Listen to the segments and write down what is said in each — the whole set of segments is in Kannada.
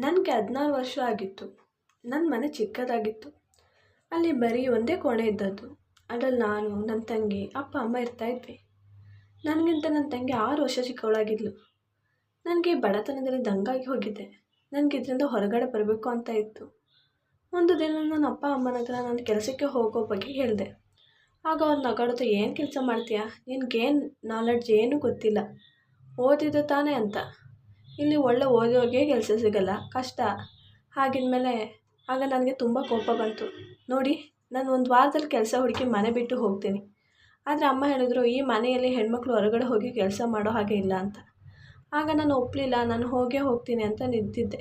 ನನಗೆ ಹದಿನಾರು ವರ್ಷ ಆಗಿತ್ತು. ನನ್ನ ಮನೆ ಚಿಕ್ಕದಾಗಿತ್ತು. ಅಲ್ಲಿ ಬರೀ ಒಂದೇ ಕೋಣೆ ಇದ್ದದ್ದು. ಅದ್ರಲ್ಲಿ ನಾನು ನನ್ನ ತಂಗಿ, ಅಪ್ಪ, ಅಮ್ಮ ಇರ್ತಾಯಿದ್ವಿ ನನಗಿಂತ ನನ್ನ ತಂಗಿ ಆರು ವರ್ಷ ಚಿಕ್ಕವಳಾಗಿದ್ಲು. ನನಗೆ ಬಡತನದಲ್ಲಿ ದಂಗಾಗಿ ಹೋಗಿದ್ದೆ. ನನಗೆ ಇದರಿಂದ ಹೊರಗಡೆ ಬರಬೇಕು ಅಂತ ಇತ್ತು. ಒಂದು ದಿನ ನನ್ನ ಅಪ್ಪ, ಅಮ್ಮನ ಹತ್ರ ನಾನು ಕೆಲಸಕ್ಕೆ ಹೋಗೋ ಬಗ್ಗೆ ಹೇಳಿದೆ. ಆಗ ಅವ್ರು ನಗಾಡುತ್ತಾ ಏನು ಕೆಲಸ ಮಾಡ್ತೀಯಾ? ನಿನಗೇನು ನಾಲೆಡ್ಜ್ ಏನೂ ಗೊತ್ತಿಲ್ಲ. ಓದಿದ್ದು ತಾನೇ ಅಂತ. ಇಲ್ಲಿ ಒಳ್ಳೆ ಓದೋರಿಗೆ ಕೆಲಸ ಸಿಗಲ್ಲ, ಕಷ್ಟ. ಹಾಗಿದ್ಮೇಲೆ ಆಗ ನನಗೆ ತುಂಬ ಕೋಪ ಬಂತು. ನೋಡಿ, ನಾನು ಒಂದು ವಾರದಲ್ಲಿ ಕೆಲಸ ಹುಡುಕಿ ಮನೆ ಬಿಟ್ಟು ಹೋಗ್ತೀನಿ. ಆದರೆ ಅಮ್ಮ ಹೇಳಿದ್ರು, ಈ ಮನೆಯಲ್ಲಿ ಹೆಣ್ಮಕ್ಳು ಹೊರಗಡೆ ಹೋಗಿ ಕೆಲಸ ಮಾಡೋ ಹಾಗೆ ಇಲ್ಲ ಅಂತ. ಆಗ ನಾನು ಒಪ್ಪಲಿಲ್ಲ ನಾನು ಹೋಗೇ ಹೋಗ್ತೀನಿ ಅಂತ ನಿಂತಿದ್ದೆ.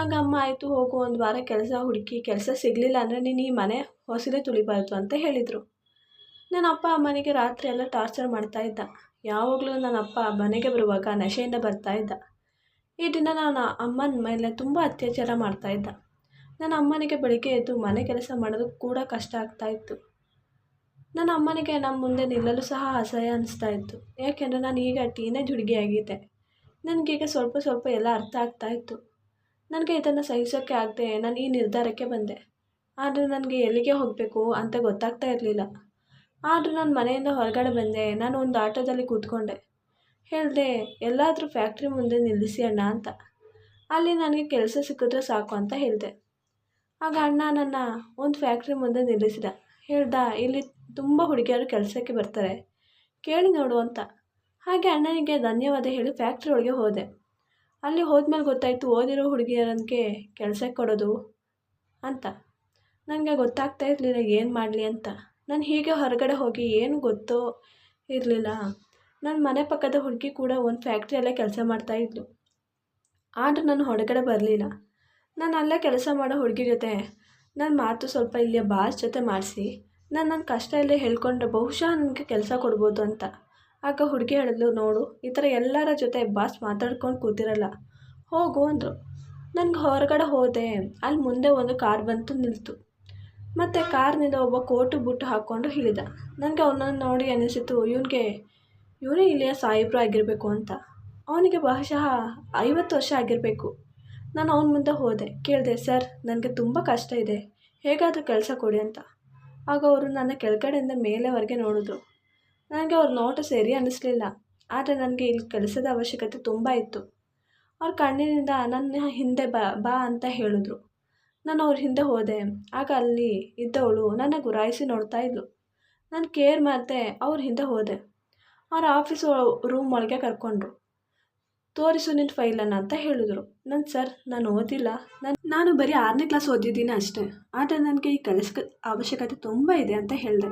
ಆಗ ಅಮ್ಮ, ಆಯಿತು, ಹೋಗು, ಒಂದು ವಾರ ಕೆಲಸ ಹುಡುಕಿ, ಕೆಲಸ ಸಿಗಲಿಲ್ಲ ಅಂದರೆ ನೀನು ಈ ಮನೆ ಹೊಸದೇ ತುಳಿಬಾರ್ದು ಅಂತ ಹೇಳಿದರು. ನನ್ನ ಅಪ್ಪ ಅಮ್ಮನಿಗೆ ರಾತ್ರಿ ಎಲ್ಲ ಟಾರ್ಚರ್ ಮಾಡ್ತಾಯಿದ್ದ ಯಾವಾಗಲೂ ನನ್ನ ಅಪ್ಪ ಮನೆಗೆ ಬರುವಾಗ ನಶೆಯಿಂದ ಬರ್ತಾಯಿದ್ದ ಈ ದಿನ ನಾನು ಅಮ್ಮನ ಮೇಲೆ ತುಂಬ ಅತ್ಯಾಚಾರ ಮಾಡ್ತಾಯಿದ್ದ ನನ್ನ ಅಮ್ಮನಿಗೆ ಬೆಳಿಗ್ಗೆ ಎದ್ದು ಮನೆ ಕೆಲಸ ಮಾಡೋದು ಕೂಡ ಕಷ್ಟ ಆಗ್ತಾಯಿತ್ತು ನನ್ನ ಅಮ್ಮನಿಗೆ ನಮ್ಮ ಮುಂದೆ ನಿಲ್ಲಲು ಸಹ ಅಸಹ್ಯ ಅನಿಸ್ತಾ ಇತ್ತು. ಯಾಕೆಂದರೆ ನಾನು ಈಗ ಟೀನೇಜ್ ಹುಡುಗಿಯಾಗಿದ್ದೆ ನನಗೀಗ ಸ್ವಲ್ಪ ಸ್ವಲ್ಪ ಎಲ್ಲ ಅರ್ಥ ಆಗ್ತಾ ಇತ್ತು. ನನಗೆ ಇದನ್ನು ಸಹಿಸೋಕ್ಕೆ ಆಗದೆ ನಾನು ಈ ನಿರ್ಧಾರಕ್ಕೆ ಬಂದೆ. ಆದರೆ ನನಗೆ ಎಲ್ಲಿಗೆ ಹೋಗಬೇಕು ಅಂತ ಗೊತ್ತಾಗ್ತಾ ಇರಲಿಲ್ಲ. ಆದರೂ ನಾನು ಮನೆಯಿಂದ ಹೊರಗಡೆ ಬಂದೆ. ನಾನು ಒಂದು ಆಟೋದಲ್ಲಿ ಕೂತ್ಕೊಂಡೆ. ಹೇಳಿದೆ, ಎಲ್ಲಾದರೂ ಫ್ಯಾಕ್ಟ್ರಿ ಮುಂದೆ ನಿಲ್ಲಿಸಿ ಅಣ್ಣ ಅಂತ. ಅಲ್ಲಿ ನನಗೆ ಕೆಲಸ ಸಿಕ್ಕಿದ್ರೆ ಸಾಕು ಅಂತ ಹೇಳಿದೆ. ಆಗ ಅಣ್ಣ ನನ್ನ ಒಂದು ಫ್ಯಾಕ್ಟ್ರಿ ಮುಂದೆ ನಿಲ್ಲಿಸಿದ. ಹೇಳ್ದ, ಇಲ್ಲಿ ತುಂಬ ಹುಡುಗಿಯರು ಕೆಲಸಕ್ಕೆ ಬರ್ತಾರೆ. ಕೇಳಿ ನೋಡು ಅಂತ. ಹಾಗೆ ಅಣ್ಣನಿಗೆ ಧನ್ಯವಾದ ಹೇಳಿ ಫ್ಯಾಕ್ಟ್ರಿ ಒಳಗೆ ಹೋದೆ. ಅಲ್ಲಿ ಹೋದ್ಮೇಲೆ ಗೊತ್ತಾಯಿತು, ಓದಿರೋ ಹುಡುಗಿಯರನ್ಗೆ ಕೆಲಸಕ್ಕೆ ಕೊಡೋದು ಅಂತ. ನನಗೆ ಗೊತ್ತಾಗ್ತಾ ಇರಲಿಲ್ಲ, ಏನು ಮಾಡಲಿ? ಅಂತ. ನಾನು ಹೀಗೆ ಹೊರಗಡೆ ಹೋಗಿ ಏನು ಗೊತ್ತೋ ಇರಲಿಲ್ಲ. ನನ್ನ ಮನೆ ಪಕ್ಕದ ಹುಡುಗಿ ಕೂಡ ಒಂದು ಫ್ಯಾಕ್ಟ್ರಿಯಲ್ಲೇ ಕೆಲಸ ಮಾಡ್ತಾ ಮಾಡ್ತಾಯಿದ್ಲು ಆದರೂ ನಾನು ಹೊರಗಡೆ ಬರಲಿಲ್ಲ. ನಾನು ಅಲ್ಲೇ ಕೆಲಸ ಮಾಡೋ ಹುಡುಗಿ ಜೊತೆ. ನನ್ನ ಮಾತು ಸ್ವಲ್ಪ ಇಲ್ಲಿಯ ಬಾಸ್ ಜೊತೆ ಮಾಡಿಸಿ. ನಾನು ನನ್ನ ಕಷ್ಟ ಇಲ್ಲೇ ಹೇಳ್ಕೊಂಡ್ರೆ ಬಹುಶಃ ನನಗೆ ಕೆಲಸ ಕೊಡ್ಬೋದು ಅಂತ. ಆಗ ಹುಡುಗಿ ಹೇಳಿದ್ಲು, ನೋಡು, ಈ ಥರ ಎಲ್ಲರ ಜೊತೆ ಬಾಸ್ ಮಾತಾಡ್ಕೊಂಡು ಕೂತಿರಲ್ಲ. ಹೋಗು ಅಂದರು. ನನಗೆ ಹೊರಗಡೆ ಹೋದೆ. ಅಲ್ಲಿ ಮುಂದೆ ಒಂದು ಕಾರ್ ಬಂತು ನಿಲ್ತು. ಮತ್ತು ಕಾರ್ನಿಂದ ಒಬ್ಬ ಕೋಟು ಬುಟ್ಟು ಹಾಕ್ಕೊಂಡು ಹೇಳಿದ ನನಗೆ ಅವನನ್ನು ನೋಡಿ ಅನಿಸಿತು, ಇವನಿಗೆ ಇವನೇ ಇಲ್ಲಿಯ ಸಾಹೇಬರು ಆಗಿರಬೇಕು ಅಂತ. ಅವನಿಗೆ ಬಹುಶಃ ಐವತ್ತು ವರ್ಷ ಆಗಿರಬೇಕು. ನಾನು ಅವನ ಮುಂದೆ ಹೋದೆ. ಕೇಳಿದೆ, ಸರ್, ನನಗೆ ತುಂಬ ಕಷ್ಟ ಇದೆ. ಹೇಗಾದರೂ ಕೆಲಸ ಕೊಡಿ ಅಂತ. ಆಗ ಅವರು ನನ್ನ ಕೆಳಗಡೆಯಿಂದ ಮೇಲೆವರೆಗೆ ನೋಡಿದ್ರು. ನನಗೆ ಅವ್ರ ನೋಟ ಸರಿ ಅನ್ನಿಸ್ಲಿಲ್ಲ. ಆದರೆ ನನಗೆ ಇಲ್ಲಿ ಕೆಲಸದ ಅವಶ್ಯಕತೆ ತುಂಬ ಇತ್ತು. ಅವ್ರ ಕಣ್ಣಿನಿಂದ ನನ್ನ ಹಿಂದೆ ಬಾ ಬಾ ಅಂತ ಹೇಳಿದ್ರು. ನಾನು ಅವ್ರ ಹಿಂದೆ ಹೋದೆ. ಆಗ ಅಲ್ಲಿ ಇದ್ದವಳು ನನ್ನ ಗುರಾಯಿಸಿ ನೋಡ್ತಾ ಇದ್ಲು. ನಾನು ಕೇರ್ ಮಾಡಿದೆ ಅವ್ರ ಹಿಂದೆ ಹೋದೆ. ಅವ್ರ ಆಫೀಸ್ ರೂಮ್ ಒಳಗೆ ಕರ್ಕೊಂಡ್ರು. ತೋರಿಸು ನಿನ್ನ ಫೈಲನ್ನು ಅಂತ ಹೇಳಿದ್ರು. ನಾನು ಸರ್ ನಾನು ಓದಿಲ್ಲ. ನಾನು ನಾನು ಬರೀ ಆರನೇ ಕ್ಲಾಸ್ ಓದಿದ್ದೀನಿ ಅಷ್ಟೇ. ಆದರೆ ನನಗೆ ಈ ಕೆಲಸಕ್ಕೆ ಅವಶ್ಯಕತೆ ತುಂಬ ಇದೆ ಅಂತ ಹೇಳಿದೆ.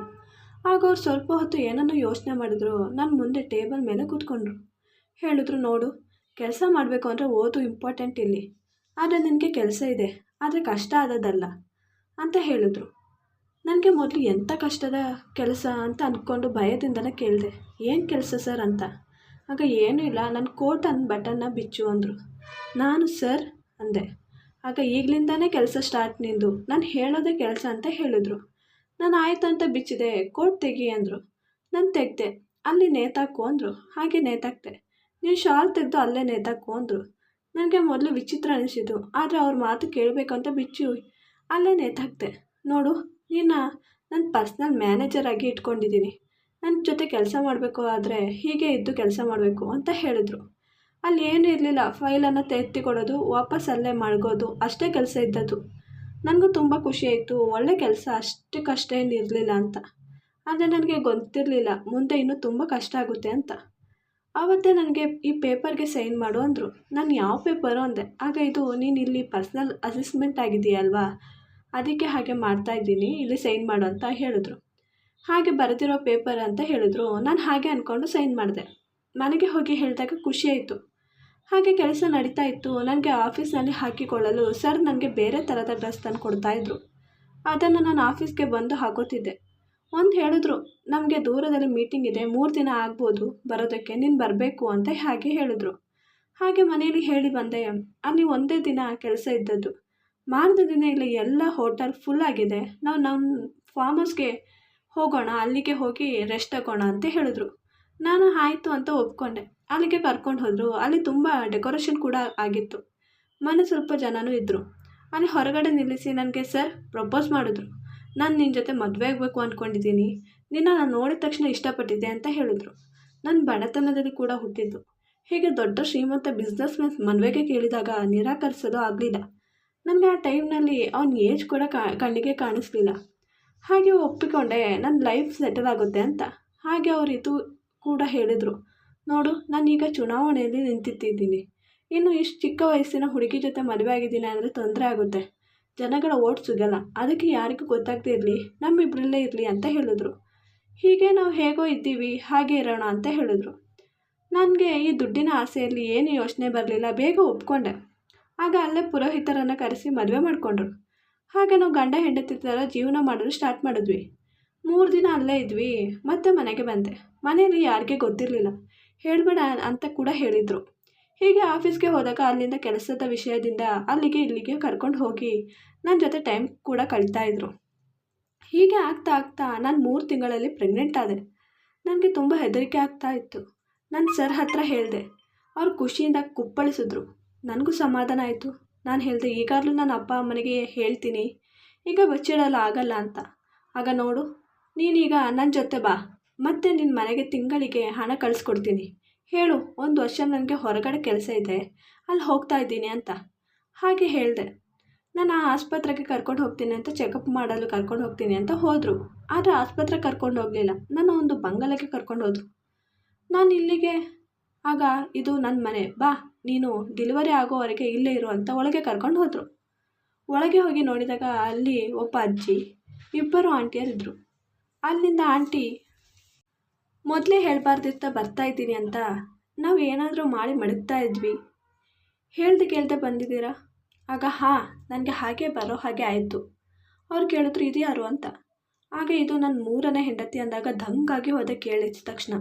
ಆಗ ಅವ್ರು ಸ್ವಲ್ಪ ಹೊತ್ತು ಏನನ್ನೋ ಯೋಚನೆ ಮಾಡಿದ್ರು. ನನ್ನ ಮುಂದೆ ಟೇಬಲ್ ಮೇಲೆ ಕೂತ್ಕೊಂಡ್ರು. ಹೇಳಿದ್ರು, ನೋಡು, ಕೆಲಸ ಮಾಡಬೇಕು ಅಂದರೆ ಓದು ಇಂಪಾರ್ಟೆಂಟ್ ಇಲ್ಲಿ. ಆದರೆ ನಿನಗೆ ಕೆಲಸ ಇದೆ. ಆದರೆ ಕಷ್ಟ ಆದದ್ದಲ್ಲ. ಅಂತ ಹೇಳಿದ್ರು. ನನಗೆ ಮೊದಲು ಎಂಥ ಕಷ್ಟದ ಕೆಲಸ ಅಂತ ಅಂದ್ಕೊಂಡು ಭಯದಿಂದಲೇ ಕೇಳಿದೆ, ಏನು ಕೆಲಸ ಸರ್ ಅಂತ? ಆಗ ಏನೂ ಇಲ್ಲ ನನ್ನ ಕೋಟನ್ನು ಬಟನ್ನ ಬಿಚ್ಚು ಅಂದರು. ನಾನು ಸರ್? ಅಂದೆ. ಆಗ ಈಗಲಿಂದನೇ ಕೆಲಸ ಸ್ಟಾರ್ಟ್ ನಿಂದು, ನಾನು ಹೇಳೋದೇ ಕೆಲಸ ಅಂತ ಹೇಳಿದ್ರು. ನಾನು ಆಯಿತು ಅಂತ ಬಿಚ್ಚಿದೆ, ಕೋಟ್ ತೆಗಿ ಅಂದರು. ನಾನು ತೆಗ್ದೆ, ಅಲ್ಲಿ ನೇತಾಕು ಅಂದರು. ಹಾಗೆ ನೇತಾಕ್ದೆ, ನೀವು ಶಾಲ್ ತೆಗೆದು ಅಲ್ಲೇ ನೇತಾಕು ಅಂದರು. ನನಗೆ ಮೊದಲು ವಿಚಿತ್ರ ಅನಿಸಿತು ಆದರೆ ಅವ್ರ ಮಾತು ಕೇಳಬೇಕು ಅಂತ ಬಿಚ್ಚು, ಅಲ್ಲೇ ನೇತಾಕ್ದೆ. ನೋಡು ನೀನು ನನ್ನ ಪರ್ಸ್ನಲ್ ಮ್ಯಾನೇಜರ್ ಆಗಿ ಇಟ್ಕೊಂಡಿದ್ದೀನಿ ನನ್ನ ಜೊತೆ ಕೆಲಸ ಮಾಡಬೇಕು ಆದರೆ ಹೀಗೆ ಇದ್ದು ಕೆಲಸ ಮಾಡಬೇಕು ಅಂತ ಹೇಳಿದ್ರು. ಅಲ್ಲಿ ಏನೂ ಇರಲಿಲ್ಲ. ಫೈಲನ್ನು ತೆತ್ತಿಕೊಡೋದು ವಾಪಸ್ ಅಲ್ಲೇ ಮಡಗೋದು, ಅಷ್ಟೇ ಕೆಲಸ ಇದ್ದದ್ದು. ನನಗೂ ತುಂಬ ಖುಷಿ ಆಯಿತು. ಒಳ್ಳೆ ಕೆಲಸ ಅಷ್ಟು ಕಷ್ಟ ಏನು ಇರಲಿಲ್ಲ ಅಂತ. ಆದರೆ ನನಗೆ ಗೊತ್ತಿರಲಿಲ್ಲ. ಮುಂದೆ ಇನ್ನೂ ತುಂಬ ಕಷ್ಟ ಆಗುತ್ತೆ ಅಂತ. ಆವತ್ತೇ ನನಗೆ ಈ ಪೇಪರ್ಗೆ ಸೈನ್ ಮಾಡು ಅಂದರು. ನಾನು ಯಾವ ಪೇಪರು ಅಂದೆ? ಆಗ ಇದು, ನೀನು ಇಲ್ಲಿ ಪರ್ಸ್ನಲ್ ಅಸಿಸ್ಮೆಂಟ್ ಆಗಿದೆಯಲ್ವಾ ಅದಕ್ಕೆ ಹಾಗೆ ಮಾಡ್ತಾ ಇದ್ದೀನಿ, ಇಲ್ಲಿ ಸೈನ್ ಮಾಡು ಅಂತ ಹೇಳಿದ್ರು. ಹಾಗೆ ಬರೆದಿರೋ ಪೇಪರ್ ಅಂತ ಹೇಳಿದ್ರು. ನಾನು ಹಾಗೆ ಅಂದ್ಕೊಂಡು ಸೈನ್ ಮಾಡಿದೆ. ಮನೆಗೆ ಹೋಗಿ ಹೇಳಿದಾಗ ಖುಷಿ ಆಯಿತು. ಹಾಗೆ ಕೆಲಸ ನಡೀತಾ ಇತ್ತು. ನನಗೆ ಆಫೀಸ್ನಲ್ಲಿ ಹಾಕಿಕೊಳ್ಳಲು ಸರ್ ನನಗೆ ಬೇರೆ ಥರದ ಡ್ರೆಸ್ ತಂದು ಕೊಡ್ತಾಯಿದ್ರು ಅದನ್ನು ನಾನು ಆಫೀಸ್ಗೆ ಬಂದು ಹಾಕೋತಿದ್ದೆ. ಒಂದು ಹೇಳಿದ್ರು, ನಮಗೆ ದೂರದಲ್ಲಿ ಮೀಟಿಂಗ್ ಇದೆ. ಮೂರು ದಿನ ಆಗ್ಬೋದು ಬರೋದಕ್ಕೆ. ನೀನು ಬರಬೇಕು ಅಂತ ಹಾಗೆ ಹೇಳಿದ್ರು. ಹಾಗೆ ಮನೆಯಲ್ಲಿ ಹೇಳಿ ಬಂದೆ. ಅಲ್ಲಿ ಒಂದೇ ದಿನ ಕೆಲಸ ಇದ್ದದ್ದು. ಮಾರನೇ ದಿನ ಇಲ್ಲಿ ಎಲ್ಲ ಹೋಟೆಲ್ ಫುಲ್ ಆಗಿದೆ. ನಾವು ನಮ್ಮ ಫಾರ್ಮ್ ಹೌಸ್ಗೆ ಹೋಗೋಣ, ಅಲ್ಲಿಗೆ ಹೋಗಿ ರೆಸ್ಟ್ ತಗೋಣ ಅಂತ ಹೇಳಿದ್ರು. ನಾನು ಆಯಿತು ಅಂತ ಒಪ್ಕೊಂಡೆ. ಅಲ್ಲಿಗೆ ಕರ್ಕೊಂಡು ಹೋದರು. ಅಲ್ಲಿ ತುಂಬ ಡೆಕೋರೇಷನ್ ಕೂಡ ಆಗಿತ್ತು. ಮನೆ ಸ್ವಲ್ಪ ಜನನೂ ಇದ್ದರು ಅಲ್ಲಿ ಹೊರಗಡೆ ನಿಲ್ಲಿಸಿ ನನಗೆ ಸರ್ ಪ್ರಪೋಸ್ ಮಾಡಿದ್ರು. ನಾನು ನಿನ್ನ ಜೊತೆ ಮದುವೆ ಆಗಬೇಕು ಅಂದ್ಕೊಂಡಿದ್ದೀನಿ ನಿನ್ನ ನಾನು ನೋಡಿದ ತಕ್ಷಣ ಇಷ್ಟಪಟ್ಟಿದ್ದೆ ಅಂತ ಹೇಳಿದ್ರು. ನನ್ನ ಬಡತನದಲ್ಲಿ ಕೂಡ ಹುಟ್ಟಿದ್ದು. ಹೀಗೆ ದೊಡ್ಡ ಶ್ರೀಮಂತ ಬಿಸ್ನೆಸ್ ಮ್ಯಾನ್ ಮದುವೆಗೆ ಕೇಳಿದಾಗ ನಿರಾಕರಿಸೋದು ಆಗಲಿಲ್ಲ. ನನಗೆ ಆ ಟೈಮ್ನಲ್ಲಿ ಅವ್ನ ಏಜ್ ಕೂಡ ಕಣ್ಣಿಗೆ ಕಾಣಿಸ್ಲಿಲ್ಲ. ಹಾಗೆ ಒಪ್ಪಿಕೊಂಡೆ ನನ್ನ ಲೈಫ್ ಸೆಟಲ್ ಆಗುತ್ತೆ ಅಂತ. ಹಾಗೆ ಅವರು ಇದು ಕೂಡ ಹೇಳಿದರು. ನೋಡು ನಾನೀಗ ಚುನಾವಣೆಯಲ್ಲಿ ನಿಂತಿದ್ದೀನಿ. ಇನ್ನು ಇಷ್ಟು ಚಿಕ್ಕ ವಯಸ್ಸಿನ ಹುಡುಗಿ ಜೊತೆ ಮದುವೆ ಆಗಿದ್ದೀನಿ ಅಂದರೆ ತೊಂದರೆ ಆಗುತ್ತೆ. ಜನಗಳ ಓಟ್ ಸಿಗಲ್ಲ. ಅದಕ್ಕೆ ಯಾರಿಗೂ ಗೊತ್ತಾಗದೇ ಇರಲಿ. ನಮ್ಮಿಬ್ಬರಲ್ಲೇ ಇರಲಿ ಅಂತ ಹೇಳಿದ್ರು. ಹೀಗೆ ನಾವು ಹೇಗೋ ಇದ್ದೀವಿ, ಹಾಗೆ ಇರೋಣ ಅಂತ ಹೇಳಿದ್ರು. ನನಗೆ ಈ ದುಡ್ಡಿನ ಆಸೆಯಲ್ಲಿ ಏನು ಯೋಚನೆ ಬರಲಿಲ್ಲ, ಬೇಗ ಒಪ್ಕೊಂಡೆ. ಆಗ ಅಲ್ಲೇ ಪುರೋಹಿತರನ್ನು ಕರೆಸಿ ಮದುವೆ ಮಾಡಿಕೊಂಡ್ರು. ಹಾಗೆ ನಾವು ಗಂಡ ಹೆಂಡತಿ ಥರ ಜೀವನ ಮಾಡಲು ಸ್ಟಾರ್ಟ್ ಮಾಡಿದ್ವಿ. ಮೂರು ದಿನ ಅಲ್ಲೇ ಇದ್ವಿ, ಮತ್ತೆ ಮನೆಗೆ ಬಂದೆ. ಮನೆಯಲ್ಲಿ ಯಾರಿಗೆ ಗೊತ್ತಿರಲಿಲ್ಲ. ಹೇಳಬೇಡ ಅಂತ ಕೂಡ ಹೇಳಿದರು. ಹೀಗೆ ಆಫೀಸ್ಗೆ ಹೋದಾಗ ಅಲ್ಲಿಂದ ಕೆಲಸದ ವಿಷಯದಿಂದ ಅಲ್ಲಿಗೆ ಇಲ್ಲಿಗೆ ಕರ್ಕೊಂಡು ಹೋಗಿ ನನ್ನ ಜೊತೆ ಟೈಮ್ ಕೂಡ ಕಳೀತಾ ಇದ್ರು. ಹೀಗೆ ಆಗ್ತಾ ಆಗ್ತಾ ನಾನು ಮೂರು ತಿಂಗಳಲ್ಲಿ ಪ್ರೆಗ್ನೆಂಟ್ ಆದೆ. ನನಗೆ ತುಂಬ ಹೆದರಿಕೆ ಆಗ್ತಾ ಇತ್ತು. ನಾನು ಸರ್ ಹತ್ರ ಹೇಳಿದೆ. ಅವ್ರು ಖುಷಿಯಿಂದ ಕುಪ್ಪಳಿಸಿದ್ರು. ನನಗೂ ಸಮಾಧಾನ ಆಯಿತು. ನಾನು ಹೇಳಿದೆ, ಈಗಾಗಲೂ ನಾನು ಅಪ್ಪ ಅಮ್ಮನಿಗೆ ಹೇಳ್ತೀನಿ. ಈಗ ಬಚ್ಚಿಡಲ್ಲ ಆಗಲ್ಲ ಅಂತ. ಆಗ ನೋಡು, ನೀನೀಗ ನನ್ನ ಜೊತೆ ಬಾ. ಮತ್ತೆ ನಿನ್ನ ಮನೆಗೆ ತಿಂಗಳಿಗೆ ಹಣ ಕಳಿಸ್ಕೊಡ್ತೀನಿ. ಹೇಳು, ಒಂದು ವರ್ಷ ನನಗೆ ಹೊರಗಡೆ ಕೆಲಸ ಇದೆ. ಅಲ್ಲಿ ಹೋಗ್ತಾ ಇದ್ದೀನಿ ಅಂತ. ಹಾಗೆ ಹೇಳಿದೆ. ನಾನು ಆ ಆಸ್ಪತ್ರೆಗೆ ಕರ್ಕೊಂಡು ಹೋಗ್ತೀನಿ ಅಂತ ಚೆಕಪ್ ಮಾಡಲು ಕರ್ಕೊಂಡು ಹೋಗ್ತೀನಿ ಅಂತ ಹೋದರು. ಆದರೆ ಆಸ್ಪತ್ರೆಗೆ ಕರ್ಕೊಂಡು ಹೋಗಲಿಲ್ಲ. ನಾನು ಒಂದು ಬಂಗಲೆಗೆ ಕರ್ಕೊಂಡು ಹೋದರು. ನಾನು ಇಲ್ಲಿಗೆ, ಆಗ ಇದು ನನ್ನ ಮನೆ. ಬಾ. ನೀನು ಡೆಲಿವರಿ ಆಗೋವರೆಗೆ ಇಲ್ಲೇ ಇರು ಅಂತ ಒಳಗೆ ಕರ್ಕೊಂಡು ಹೋದರು. ಒಳಗೆ ಹೋಗಿ ನೋಡಿದಾಗ ಅಲ್ಲಿ ಒಬ್ಬ ಅಜ್ಜಿ, ಇಬ್ಬರು ಆಂಟಿಯರಿದ್ದರು ಅಲ್ಲಿಂದ ಆಂಟಿ, ಮೊದಲೇ ಹೇಳಬಾರ್ದಿತ್ತ ಬರ್ತಾ ಇದ್ದೀನಿ ಅಂತ ನಾವು ಏನಾದರೂ ಮಾಡಿ ಮಡಗ್ತಾ ಇದ್ವಿ. ಹೇಳ್ದೆ ಕೇಳ್ದೆ ಬಂದಿದ್ದೀರಾ? ಆಗ ಹಾಂ, ನನಗೆ ಹಾಗೆ ಬರೋ ಹಾಗೆ ಆಯಿತು. ಅವ್ರು ಕೇಳಿದ್ರು ಇದು ಯಾರು ಅಂತ. ಆಗ ಇದು ನನ್ನ ಮೂರನೇ ಹೆಂಡತಿ ಅಂದಾಗ ದಂಗಾಗಿ ಹೋದೆ ಕೇಳಿದ ತಕ್ಷಣ.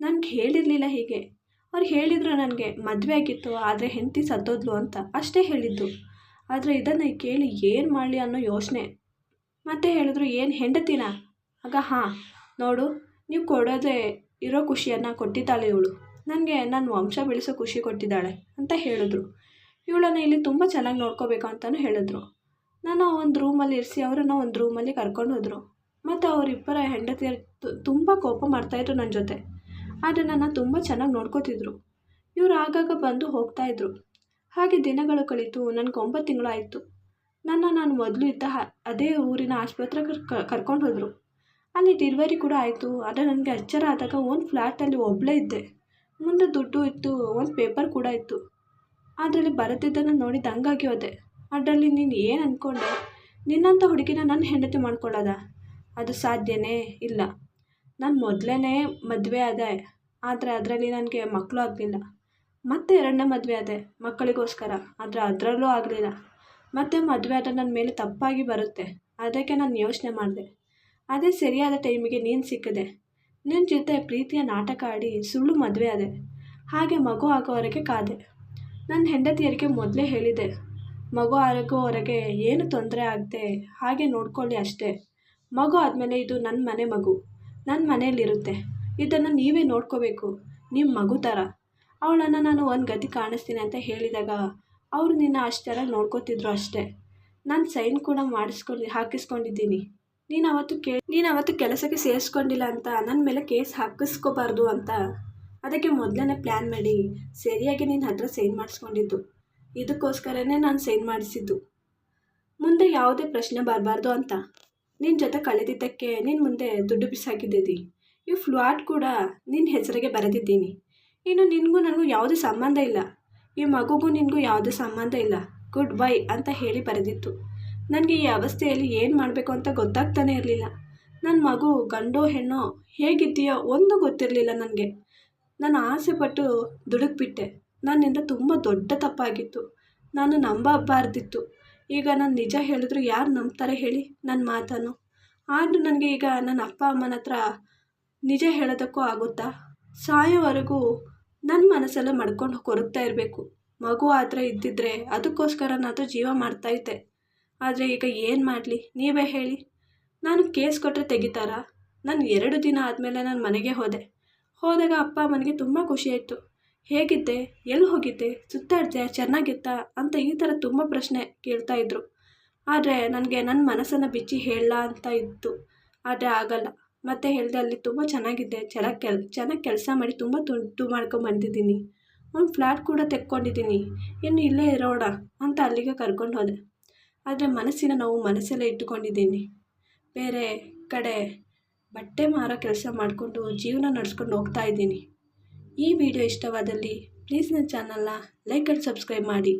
ನನಗೆ ಹೇಳಿರಲಿಲ್ಲ ಹೀಗೆ. ಅವ್ರು ಹೇಳಿದರು ನನಗೆ, ಮದುವೆ ಆಗಿತ್ತು, ಆದರೆ ಹೆಂಡತಿ ಸತ್ತೋದ್ಲು ಅಂತ. ಅಷ್ಟೇ ಹೇಳಿದ್ದು. ಆದರೆ ಇದನ್ನು ಕೇಳಿ ಏನು ಮಾಡಲಿ ಅನ್ನೋ ಯೋಚನೆ. ಮತ್ತೆ ಹೇಳಿದ್ರು, ಏನು ಹೆಂಡತಿನ? ಆಗ, ಹಾಂ, ನೋಡು, ನೀವು ಕೊಡೋದೇ ಇರೋ ಖುಷಿಯನ್ನು ಕೊಟ್ಟಿದ್ದಾಳೆ ಇವಳು. ನನಗೆ ನನ್ನ ವಂಶ ಬೆಳೆಸೋ ಖುಷಿ ಕೊಟ್ಟಿದ್ದಾಳೆ, ಅಂತ ಹೇಳಿದ್ರು. ಇವಳನ್ನು ಇಲ್ಲಿ ತುಂಬ ಚೆನ್ನಾಗಿ ನೋಡ್ಕೋಬೇಕು ಅಂತಲೂ ಹೇಳಿದ್ರು. ನಾನು ಒಂದು ರೂಮಲ್ಲಿ ಇರಿಸಿ ಅವರನ್ನು ಒಂದು ರೂಮಲ್ಲಿ ಕರ್ಕೊಂಡು ಹೋದರು. ಮತ್ತು ಅವರಿಬ್ಬರ ಹೆಂಡತಿಯರು ತುಂಬ ಕೋಪ ಮಾಡ್ತಾಯಿದ್ರು ನನ್ನ ಜೊತೆ. ಆದರೆ ನನ್ನ ತುಂಬ ಚೆನ್ನಾಗಿ ನೋಡ್ಕೋತಿದ್ರು. ಇವರು ಆಗಾಗ ಬಂದು ಹೋಗ್ತಾಯಿದ್ರು ಹಾಗೆ ದಿನಗಳು ಕಳೀತು, ನನಗೆ ಒಂಬತ್ತು ತಿಂಗಳು ಆಯಿತು. ನನ್ನ ನಾನು ಮೊದಲು ಇದ್ದ ಅದೇ ಊರಿನ ಆಸ್ಪತ್ರೆಗೆ ಕರ್ಕೊಂಡು ಹೋದರು. ಅಲ್ಲಿ ಡೆಲಿವರಿ ಕೂಡ ಆಯಿತು. ಆದರೆ ನನಗೆ ಅಚ್ಚರ ಆದಾಗ ಒಂದು ಫ್ಲ್ಯಾಟಲ್ಲಿ ಒಬ್ಬಳೇ ಇದ್ದೆ. ಮುಂದೆ ದುಡ್ಡು ಇತ್ತು ಒಂದು ಪೇಪರ್ ಕೂಡ ಇತ್ತು. ಅದರಲ್ಲಿ ಬರೆದಿದ್ದನ್ನು ನೋಡಿ ದಂಗಾಗಿ ಹೋದೆ. ಅದರಲ್ಲಿ ನೀನು ಏನು ಅಂದ್ಕೊಂಡೆ ನಿನ್ನಂಥ ಹುಡುಗಿನ ನನ್ನ ಹೆಂಡತಿ ಮಾಡ್ಕೊಳ್ಳೋದ ಅದು ಸಾಧ್ಯನೇ ಇಲ್ಲ. ನಾನು ಮೊದಲೇ ಮದುವೆ ಆದೆ, ಆದರೆ ಅದರಲ್ಲಿ ನನಗೆ ಮಕ್ಕಳು ಆಗಲಿಲ್ಲ. ಮತ್ತೆ ಎರಡನೇ ಮದುವೆ ಆದೆ, ಮಕ್ಕಳಿಗೋಸ್ಕರ, ಆದರೆ ಅದರಲ್ಲೂ ಆಗಲಿಲ್ಲ. ಮತ್ತೆ ಮದುವೆ ಆದರೆ ನನ್ನ ಮೇಲೆ ತಪ್ಪಾಗಿ ಬರುತ್ತೆ, ಅದಕ್ಕೆ ನಾನು ಯೋಚನೆ ಮಾಡಿದೆ. ಅದೇ ಸರಿಯಾದ ಟೈಮಿಗೆ ನೀನು ಸಿಕ್ಕಿದೆ. ನಿನ್ನ ಜೊತೆ ಪ್ರೀತಿಯ ನಾಟಕ ಆಡಿ ಸುಳ್ಳು ಮದುವೆ ಆದೆ. ಹಾಗೆ ಮಗು ಆಗೋವರೆಗೆ ಕಾದೆ. ನನ್ನ ಹೆಂಡತಿಯರಿಗೆ ಮೊದಲೇ ಹೇಳಿದೆ, ಮಗು ಆಗೋವರೆಗೆ ಏನು ತೊಂದರೆ ಆಗದೆ, ಹಾಗೆ ನೋಡ್ಕೊಳ್ಳಿ ಅಷ್ಟೇ. ಮಗು ಆದಮೇಲೆ ಇದು ನನ್ನ ಮನೆ ಮಗು. ನನ್ನ ಮನೆಯಲ್ಲಿರುತ್ತೆ. ಇದನ್ನು ನೀವೇ ನೋಡ್ಕೋಬೇಕು. ನಿಮ್ಮ ಮಗು ಥರ ಅವಳನ್ನು ನಾನು ಒಂದು ಗತಿ ಕಾಣಿಸ್ತೀನಿ ಅಂತ ಹೇಳಿದಾಗ ಅವರು ನಿನ್ನ ಅಷ್ಟು ನೋಡ್ಕೊತಿದ್ರು ನೋಡ್ಕೋತಿದ್ರು ಅಷ್ಟೇ. ನಾನು ಸೈನ್ ಕೂಡ ಮಾಡಿಸ್ಕೊಂಡು, ಹಾಕಿಸ್ಕೊಂಡಿದ್ದೀನಿ. ನೀನು ಅವತ್ತು ಕೇ, ನೀನು ಅವತ್ತು ಕೆಲಸಕ್ಕೆ ಸೇರಿಸ್ಕೊಂಡಿಲ್ಲ ಅಂತ ನನ್ನ ಮೇಲೆ ಕೇಸ್ ಹಾಕಿಸ್ಕೋಬಾರ್ದು ಅಂತ. ಅದಕ್ಕೆ ಮೊದಲನೇ ಪ್ಲ್ಯಾನ್ ಮಾಡಿ ಸರಿಯಾಗಿ ನಿನ್ನ ಹತ್ರ ಸೈನ್ ಮಾಡಿಸ್ಕೊಂಡಿದ್ದು. ಇದಕ್ಕೋಸ್ಕರನೇ ನಾನು ಸೈನ್ ಮಾಡಿಸಿದ್ದು. ಮುಂದೆ ಯಾವುದೇ ಪ್ರಶ್ನೆ ಬರಬಾರ್ದು ಅಂತ. ನಿನ್ನ ಜೊತೆ ಕಳೆದಿದ್ದಕ್ಕೆ ನಿನ್ನ ಮುಂದೆ ದುಡ್ಡು ಬಿಸಾಕಿದ್ದೀವಿ ಈ ಫ್ಲಾಟ್ ಕೂಡ ನಿನ್ನ ಹೆಸರಿಗೆ ಬರೆದಿದ್ದೀನಿ. ಇನ್ನು ನಿನಗೂ ನನಗೂ ಯಾವುದೇ ಸಂಬಂಧ ಇಲ್ಲ. ಈ ಮಗುಗೂ ನಿನಗೂ ಯಾವುದೇ ಸಂಬಂಧ ಇಲ್ಲ. ಗುಡ್ ಬೈ ಅಂತ ಹೇಳಿ ಬರೆದಿತ್ತು. ನನಗೆ ಈ ಅವಸ್ಥೆಯಲ್ಲಿ ಏನು ಮಾಡಬೇಕು ಅಂತ ಗೊತ್ತಾಗ್ತಾನೆ ಇರಲಿಲ್ಲ. ನನ್ನ ಮಗು ಗಂಡೋ ಹೆಣ್ಣೋ ಹೇಗಿದ್ದೀಯೋ ಒಂದು ಗೊತ್ತಿರಲಿಲ್ಲ ನನಗೆ. ನಾನು ಆಸೆಪಟ್ಟು ದುಡುಕ್ಬಿಟ್ಟೆ. ನನ್ನಿಂದ ತುಂಬ ದೊಡ್ಡ ತಪ್ಪಾಗಿತ್ತು. ನಾನು ನಂಬಬಾರ್ದಿತ್ತು. ಈಗ ನಾನು ನಿಜ ಹೇಳಿದ್ರು ಯಾರು ನಂಬ್ತಾರೆ ಹೇಳಿ ನನ್ನ ಮಾತನ್ನು? ಆದರೂ ನನಗೆ ಈಗ ನನ್ನ ಅಪ್ಪ, ಅಮ್ಮನ ಹತ್ರ ನಿಜ ಹೇಳೋದಕ್ಕೂ ಆಗುತ್ತಾ? ಸಾಯೋವರೆಗೂ ನನ್ನ ಮನಸ್ಸಲ್ಲೇ ಮಡ್ಕೊಂಡು ಕೊರಗ್ತಾ ಇರಬೇಕು. ಮಗು ಆದರೆ ಇದ್ದಿದ್ರೆ ನಾನು ಜೀವ ಮಾಡ್ತಾಯಿದ್ದೆ ಆದರೆ ಈಗ ಏನು ಮಾಡಲಿ? ನೀವೇ ಹೇಳಿ. ನಾನು ಕೇಸ್ ಕೊಟ್ಟರೆ ತೆಗಿತಾರಾ? ನಾನು ಎರಡು ದಿನ ಆದಮೇಲೆ ನಾನು ಮನೆಗೆ ಹೋದೆ. ಹೋದಾಗ ಅಪ್ಪ ಅಮ್ಮನಿಗೆ ತುಂಬ ಖುಷಿಯಾಯಿತು ಹೇಗಿದ್ದೆ? ಎಲ್ಲಿ ಹೋಗಿದ್ದೆ? ಸುತ್ತಾಡಿದೆ? ಚೆನ್ನಾಗಿತ್ತಾ? ಅಂತ ಈ ಥರ ತುಂಬ ಪ್ರಶ್ನೆ ಇದ್ದರು ಆದರೆ ನನಗೆ ನನ್ನ ಮನಸ್ಸನ್ನು ಬಿಚ್ಚಿ ಹೇಳಲ್ಲ ಅಂತ ಇತ್ತು ಆದರೆ ಆಗಲ್ಲ. ಮತ್ತೆ ಹೇಳಿದೆ ಅಲ್ಲಿ ತುಂಬ ಚೆನ್ನಾಗಿದೆ ಚೆನ್ನಾಗಿ ಕೆಲ್, ಚೆನ್ನಾಗಿ ಕೆಲಸ ಮಾಡಿ ತುಂಬ ದುಡ್ಡು ಮಾಡ್ಕೊಂಬಂದಿದ್ದೀನಿ ಒಂದು ಫ್ಲ್ಯಾಟ್ ಕೂಡ ತೆಕ್ಕೊಂಡಿದ್ದೀನಿ. ಇನ್ನು ಇಲ್ಲೇ ಇರೋಣ ಅಂತ ಅಲ್ಲಿಗೆ ಕರ್ಕೊಂಡು ಹೋದೆ. ಆದರೆ ಮನಸ್ಸಿನ ನಾವು ಮನಸ್ಸಲ್ಲೇ ಇಟ್ಟುಕೊಂಡಿದ್ದೀನಿ. ಬೇರೆ ಕಡೆ ಬಟ್ಟೆ ಮಾರೋ ಕೆಲಸ ಮಾಡಿಕೊಂಡು ಜೀವನ ನಡೆಸ್ಕೊಂಡು ಹೋಗ್ತಾ ಇದ್ದೀನಿ. ಈ ವಿಡಿಯೋ ಇಷ್ಟವಾದಲ್ಲಿ ಪ್ಲೀಸ್ ನನ್ನ ಚಾನಲ್ನ ಲೈಕ್ ಆ್ಯಂಡ್ ಸಬ್ಸ್ಕ್ರೈಬ್ ಮಾಡಿ.